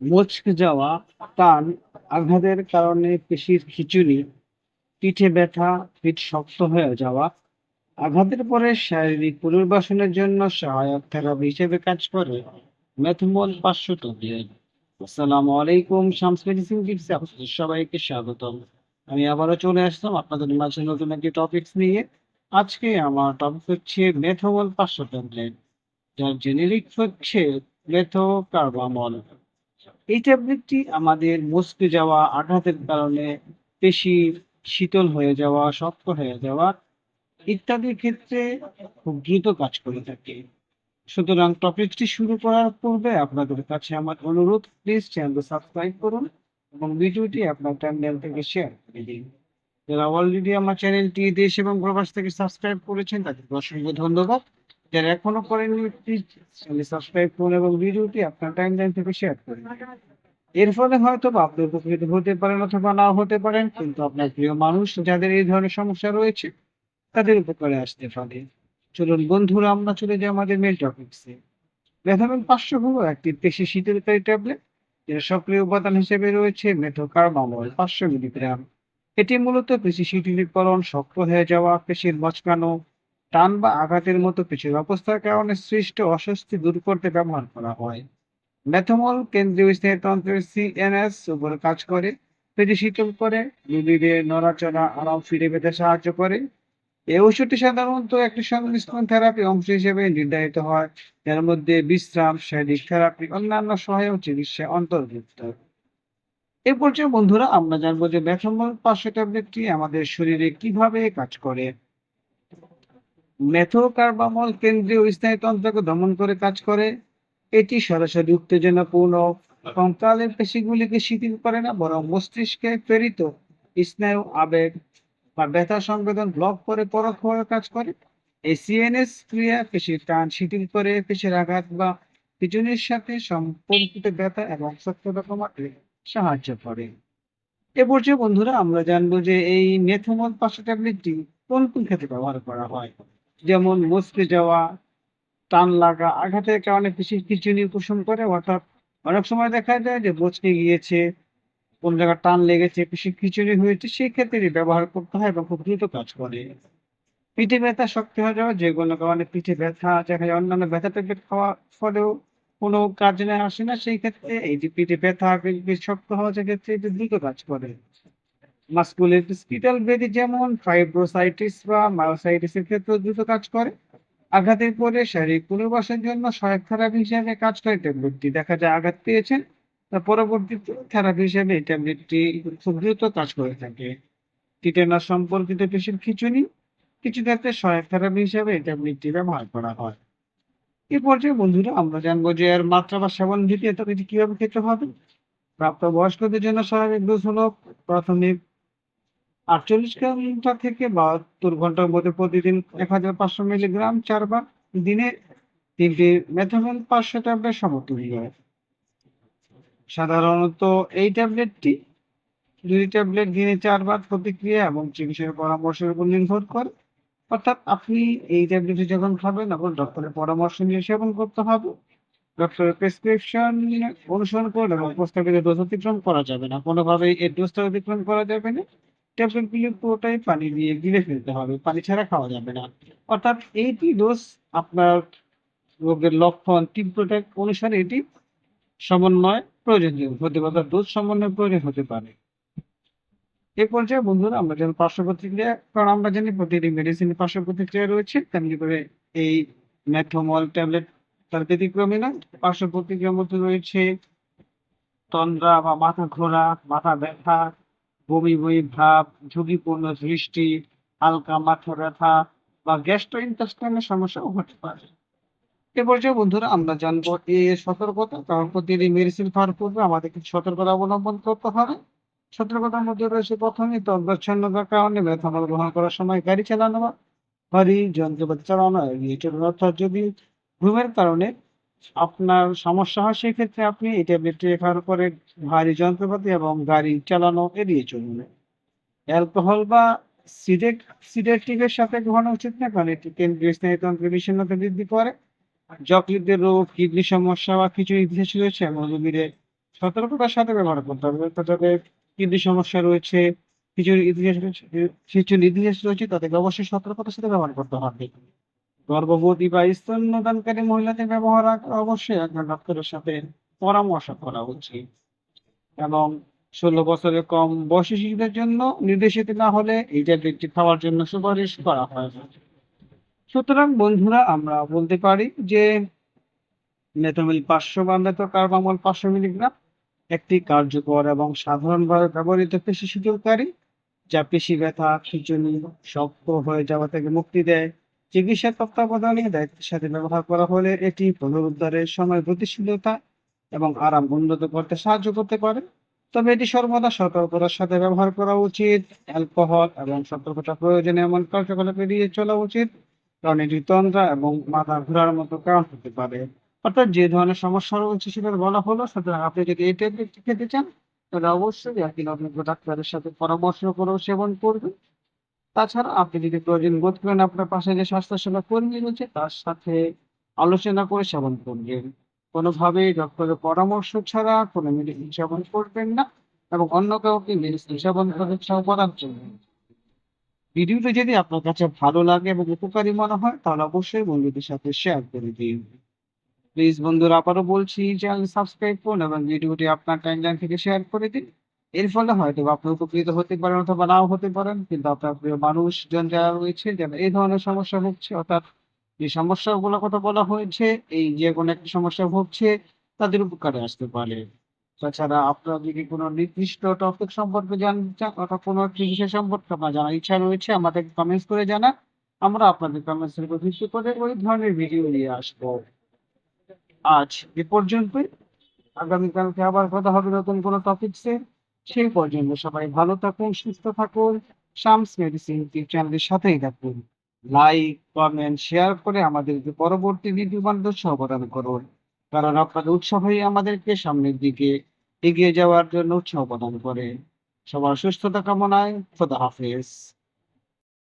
মচকে যাওয়া টান আঘাতের কারণে পেশির খিঁচুনি পিঠে ব্যথা পিঠ শক্ত হয়ে যাওয়া, আঘাতের পরে শারীরিক পুনর্বাসনের জন্য সহায়ক থেরাপি হিসেবে কাজ করে মেথমল পাঁচশো ট্যাবলেট আসসালামু আলাইকুম, শামস মেডিসিন টিপসে আপনাদের সবাইকে স্বাগতম। আমি আবারও চলে আসলাম আপনাদের মাঝে নতুন একটি টপিকস নিয়ে। আজকে আমার টপিক হচ্ছে মেথমল পাঁচশো ট্যাবলেট যার জেনেরিক হচ্ছে মেথোকার্বামল। এই ট্যাবলেটটি আমাদের মুচকে যাওয়া, আঘাতের কারণে পেশি শীতল হয়ে যাওয়া, শক্ত হয়ে যাওয়া ইত্যাদির ক্ষেত্রে খুব দ্রুত কাজ করে থাকে। সুতরাং টপিকটি শুরু করার পূর্বে আপনাদের কাছে আমার অনুরোধ প্লিজ চ্যানেলটি সাবস্ক্রাইব করুন এবং ভিডিওটি আপনার টাইমলাইন থেকে শেয়ার করে দিন। যারা অলরেডি আমার চ্যানেলটি দেশ এবং প্রবাস থেকে সাবস্ক্রাইব করেছেন, তাদেরকে অসংখ্য ধন্যবাদ। যারা এখনও করেননি প্লিজ সাবস্ক্রাইব করুন এবং ভিডিওটি আপনার টাইমলাইন থেকে শেয়ার করুন। এর ফলে হয়তো বা আপনি উপকৃত হতে পারেন অথবা নাও হতে পারেন, কিন্তু আপনার প্রিয় মানুষ যাদের এই ধরনের সমস্যা রয়েছে, তাদের উপকারে আসতে পারে। চলুন বন্ধুরা, আমরা চলে যাই আমাদের মেন টপিকসে মেথামেন পাঁচশো হলো একটি পেশি শীতলকারী ট্যাবলেট যেটা সক্রিয় উপাদান হিসেবে রয়েছে মেথোকার্বামল পাঁচশো মিলিগ্রাম। এটি মূলত পেশি শীতলীকরণ শক্ত হয়ে যাওয়া, পেশির মচকানো টান বা আঘাতের মতো পেশির অবস্থার কারণে সৃষ্ট অস্বস্তি দূর করতে ব্যবহার করা হয়। মেথমল কেন্দ্রীয় স্নায়ুতন্ত্রের সিএনএস উপরে কাজ করে পেশি শীতল করে, রোগীদের নড়াচড়া, আরাম ফিরে পেতে সাহায্য করে। এই ওষুধটি সাধারণত একটি সংমিশ্রণ থেরাপি অংশ হিসেবে নির্ধারিত হয়, যার মধ্যে বিশ্রাম, শারীরিক থেরাপি অন্যান্য সহায়ক চিকিৎসা অন্তর্ভুক্ত। এ পর্যায়ে বন্ধুরা, আমরা জানব যে মেথমল পাঁচশো ট্যাবলেটটি আমাদের শরীরে কীভাবে কাজ করে। মেথোকার্বামল কেন্দ্রীয় স্নায়ুতন্ত্রকে দমন করে কাজ করে। এটি সরাসরি উত্তেজনাপূর্ণ কঙ্কালের পেশিগুলিকে শিথিল করে না, বরং মস্তিষ্কে প্রেরিত স্নায়ু আবেগ বা ব্যথা সংবেদন ব্লক করে পরোক্ষভাবে কাজ করে। এই সিএনএস ক্রিয়া পেশির টান শিথিল করে পেশির আঘাত বা পিছনের সাথে সম্পর্কিত ব্যথা এবং শক্ততা কমাতে সাহায্য করে। এ পর্যায়ে বন্ধুরা, আমরা জানব যে এই মেথমল পাঁচশো ট্যাবলেটটি কোন কোন ক্ষেত্রে ব্যবহার করা হয়। যেমন মুচকে যাওয়া, টান লাগা, আঘাতের কারণে পেশির খিঁচুনি উপশম করে, অর্থাৎ অনেক সময় দেখা যায় যে মচকে গিয়েছে, কোন জায়গায় টান লেগেছে পেশির খিঁচুনি হয়েছে, সেই ক্ষেত্রে ব্যবহার করতে হয় এবং খুব দ্রুত কাজ করে। পিঠে ব্যথা শক্ত হয়ে যাওয়া, যে কোনো কারণে পিঠে ব্যথা, দেখা যায় অন্যান্য ব্যথা ট্যাবলেট খাওয়ার ফলেও কোনো কাজে আসে না, সেই ক্ষেত্রে এই যে পিঠে ব্যথা শক্ত হওয়ার ক্ষেত্রে এটি দ্রুত কাজ করে। মাস্কুলোস্কিটাল ব্যাধি যেমন, ফাইব্রোসাইটিস বা মায়োসাইটিসের ক্ষেত্রে দ্রুত কাজ করে। আঘাতের পরে শারীরিক পুনর্বাসনের জন্য সহায়ক থেরাপি হিসেবে কাজ করে ট্যাবলেটটি। দেখা যায় আঘাত পেয়েছেন তার পরবর্তীতে থেরাপি হিসেবে এই ট্যাবলেটটি খুব দ্রুত কাজ করে থাকে। টিটেনাস সম্পর্কিত পেশির খিঁচুনি, কিছু ক্ষেত্রে সহায়ক থেরাপি হিসেবে এই ট্যাবলেটটি ব্যবহার করা হয়। এ পর্যায়ে বন্ধুরা, আমরা জানব যে এর মাত্রা বা সেবন ভীতি এত এটি কীভাবে খেতে হবে? প্রাপ্ত বয়স্কদের জন্য স্বাভাবিক ডোজ হলো প্রাথমিক আটচল্লিশ ঘণ্টা থেকে বাহাত্তর ঘণ্টার মধ্যে প্রতিদিন এক হাজার পাঁচশো মিলিগ্রাম চারবার দিনে তিনটি মেথামল পাঁচশো ট্যাবলেট সমতুল্য। সাধারণত এই ট্যাবলেটটি দুই ট্যাবলেট দিনে চারবার প্রতিক্রিয়া এবং চিকিৎসকের পরামর্শের উপর নির্ভর করে। অর্থাৎ আপনি এই ট্যাবলেটটি যখন খাবেন, তখন ডক্টরের পরামর্শ নিয়ে সেবন করতে হবে। ডক্টরের প্রেসক্রিপশন অনুসরণ করলে এবং প্রস্তাবিত ডোজ অতিক্রম করা যাবে না। কোনোভাবেই এই ডোজটা অতিক্রম করা যাবে না। ট্যাবলেটগুলি পুরোটাই পানি দিয়ে গিলে ফেলতে হবে, পানি ছাড়া খাওয়া যাবে না। অর্থাৎ এইটি ডোজ আপনার রোগের লক্ষণ তীব্রতা অনুসারে এটি সমন্বয় প্রয়োজনীয়, হতে পারে ডোজ সমন্বয় প্রয়োজন হতে পারে। এ পর্যায়ে বন্ধুরা আমরা যেন পার্শ্ব প্রতিক্রিয়া কারণ আমরা জানি প্রতিটি মেডিসিনের পার্শ্ব প্রতিক্রিয়া রয়েছে তেমনি করে এই ম্যাথোমল ট্যাবলেট তার ব্যতিক্রমী না পার্শ্ব প্রতিক্রিয়ার মধ্যে রয়েছে তন্দ্রা বা মাথা ঘোরা, মাথা ব্যথা বমি বমি ভাব, ঝুঁকিপূর্ণ দৃষ্টি, হালকা মাথা ব্যথা বা গ্যাস্ট্রো গ্যাস্ট্রোইন্টেস্টাইনের সমস্যাও হতে পারে। এ পর্যায়ে বন্ধুরা আমরা জানব এর সতর্কতা, কারণ প্রতিটি মেডিসিন খাওয়ার পূর্বে আমাদের কিছু সতর্কতা অবলম্বন করতে হবে। সতর্কতার মধ্যে রয়েছে প্রথমেই তদ্বচ্ছন্নতার কারণে মেথানল গ্রহণ করার সময় গাড়ি চালানো বা ভারী যন্ত্রপাতি চালানো এড়িয়ে চলুন অর্থাৎ যদি ঘুমের কারণে আপনার সমস্যা হয় সেক্ষেত্রে আপনি এই ট্যাবলেটটি খাওয়ার পরে ভারী যন্ত্রপাতি এবং গাড়ি চালানো এড়িয়ে চলুন অ্যালকোহল বা সিডেক সিডেটিভের সাথে গ্রহণ উচিত না কারণ এটি কেন্দ্রীয় স্নায়ুতন্ত্রের বিষণ্ণতা বৃদ্ধি করে যকৃতের রোগ কিডনি সমস্যা বা কিছু ইতিহাস রয়েছে এমন রোগীদের সতর্কতার সাথে ব্যবহার করতে হবে। তো যাদের কিডনির সমস্যা রয়েছে, কিছু ইতিহাস কিছুর ইতিহাস রয়েছে তাদেরকে অবশ্যই সতর্কতার সাথে ব্যবহার করতে হবে। গর্ভবতী বা স্তন্যদানকারী মহিলাদের ব্যবহার অবশ্যই একজন ডাক্তারের সাথে পরামর্শ করা উচিত। এবং ১৬ বছরের কম বয়সী শিশুদের জন্য নির্দেশিত না হলে এই ট্যাবলেটটি খাওয়ার জন্য সুপারিশ করা হয়। সুতরাং বন্ধুরা আমরা বলতে পারি যে মেথমিল ৫০০ বা মেথোকার্বামল ৫০০ মিলিগ্রাম একটি কার্যকর এবং সাধারণভাবে ব্যবহৃত পেশি শিথিলকারী যা পেশি ব্যথা, খিঁচুনি, শক্ত হয়ে যাওয়া থেকে মুক্তি দেয়। চিকিৎসার তত্ত্বাবধানে দায়িত্বের সাথে ব্যবহার করা হলে এটি পুনরুদ্ধারের সময় গতিশীলতা এবং আরাম উন্নত করতে সাহায্য করতে পারে। তবে এটি সর্বদা সতর্কতার সাথে ব্যবহার করা উচিত। অ্যালকোহল এবং সতর্কতা প্রয়োজনে এমন কার্যকলাপ এড়িয়ে চলা উচিত। কারণ এটি তন্দ্রা এবং মাথা ঘোরার মতো কারণ হতে পারে। অর্থাৎ যে ধরনের সমস্যা রয়েছে সেটা বলা হলো। সুতরাং আপনি যদি এই ট্যাবলেটটি খেতে চান, তাহলে অবশ্যই একজন অভিজ্ঞ ডাক্তারের সাথে পরামর্শ করেও সেবন করবেন। তাছাড়া আপনি যদি প্রয়োজন বোধ করেন আপনার পাশে যে স্বাস্থ্যসেবা কর্মী রয়েছে, তার সাথে আলোচনা করে সেবন করবেন। কোনোভাবেই ডক্টরের পরামর্শ ছাড়া কোনো মেডিসিন সেবন করবেন না এবং অন্য কাউকে মেডিসিন সেবন উৎসাহ প্রদান করবেন ভিডিওটি যদি আপনার কাছে ভালো লাগে এবং উপকারী মনে হয়, তাহলে অবশ্যই বন্ধুদের সাথে শেয়ার করে দিন। প্লিজ বন্ধুরা, আবারও বলছি চ্যানেল সাবস্ক্রাইব করুন এবং ভিডিওটি আপনার টাইমলাইন থেকে শেয়ার করে দিন। এর ফলে হয়তোবা আপনি উপকৃত হতে পারেন অথবা নাও হতে পারেন। কিন্তু আপনার প্রিয় মানুষজন যারা রয়েছে যারা এই ধরনের সমস্যা ভুগছে, অর্থাৎ যে সমস্যাগুলোর কথা বলা হয়েছে, এই যে কোনো একটি সমস্যা ভুগছে, তাদের উপকারে আসতে পারে। তাছাড়া আপনার যদি কোনো নির্দিষ্ট টপিক সম্পর্কে জানতে চান অথবা কোনো একটি বিষয় সম্পর্কে আপনার জানার ইচ্ছা রয়েছে, আমাদের কমেন্টস করে জানান। আমরা আপনাদের কমেন্টসের উপর ভিত্তি করে ওই ধরনের ভিডিও নিয়ে আসব। আজ এ পর্যন্তই। আগামীকালকে আবার কথা হবে নতুন কোনো টপিকসে। সেই পর্যন্ত সবাই ভালো থাকুন, সুস্থ থাকুন। শামস মেডিসিন চ্যানেলের সাথেই থাকুন। লাইক, কমেন্ট, শেয়ার করে আমাদেরকে পরবর্তী ভিডিও বানাতে অবদান করুন। কারণ আপনাদের উৎসাহই আমাদেরকে সামনের দিকে এগিয়ে যাওয়ার জন্য উৎসাহ প্রদান করে। সবার সুস্থতা কামনায় খোদা হাফেজ।